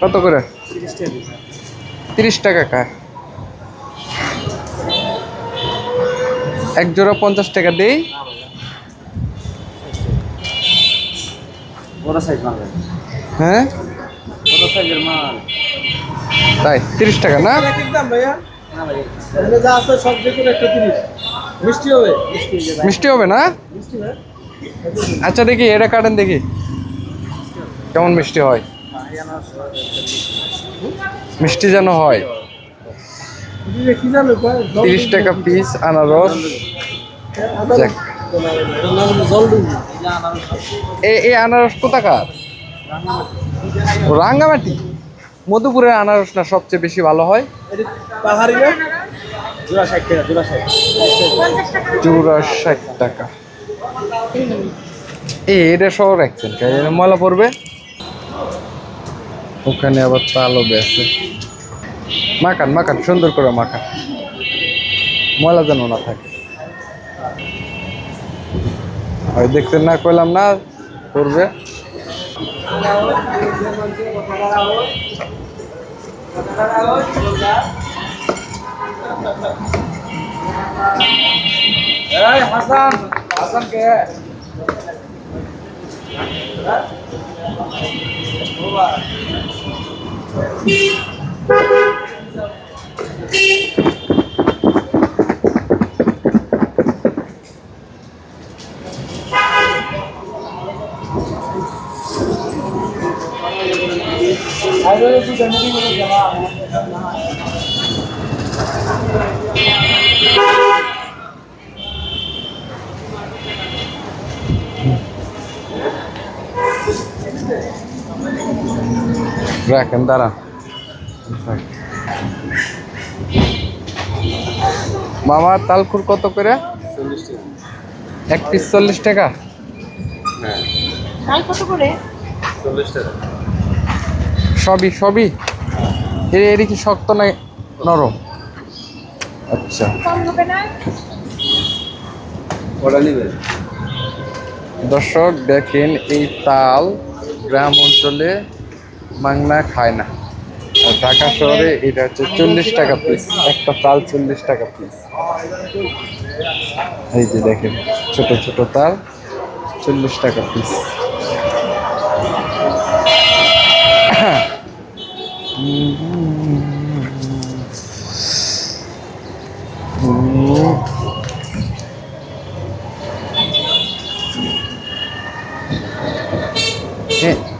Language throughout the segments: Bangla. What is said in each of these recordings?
কত করে? তিরিশ টাকা কায় এক জোড়া পঞ্চাশ টাকা দেই। হ্যাঁ? বড় সাইজের মাল। তাই তিরিশ টাকা না? মিষ্টি হবে। না? আচ্ছা দেখি এটা কাটেন দেখি। কেমন মিষ্টি হয়? মিষ্টি যেন হয়। তিরিশ টাকা পিস আনারস। এ- এই আনারস কোথাকার? রাঙ্গামাটি। মধুপুরের আনারস না সবচেয়ে বেশি ভালো হয়? টাকা। এই এটা সহ রাখছেন ময়লা পড়বে? ওখানে আবার তালও বেছে। মাখান মাখান, সুন্দর করে মাখান। ময়লা যেন না থাকে। ওই দেখছেন না কইলাম না, করবে। হাসান হাসান কে I don't know if you can do it. রাখেন দাঁড়ান মামা তালকুর কত করে? এক পিস চল্লিশ টাকা? তাই কত করে? সবই সবই? এর এর কি শক্ত না নরম? আচ্ছা। কম হবে না? ওটা নিবে? দর্শক দেখেন এই তাল গ্রাম অঞ্চলে মাংনা খায় না। আর ঢাকা শহরে এটা হচ্ছে চল্লিশ টাকা পিস একটা তাল চল্লিশ টাকা পিস এই যে দেখেন, ছোট ছোট তাল, চল্লিশ টাকা পিস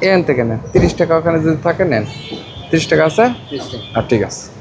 এখান থেকে নেন। তিরিশ টাকা ওখানে যদি থাকে নেন। তিরিশ টাকা আছে? আর ঠিক আছে।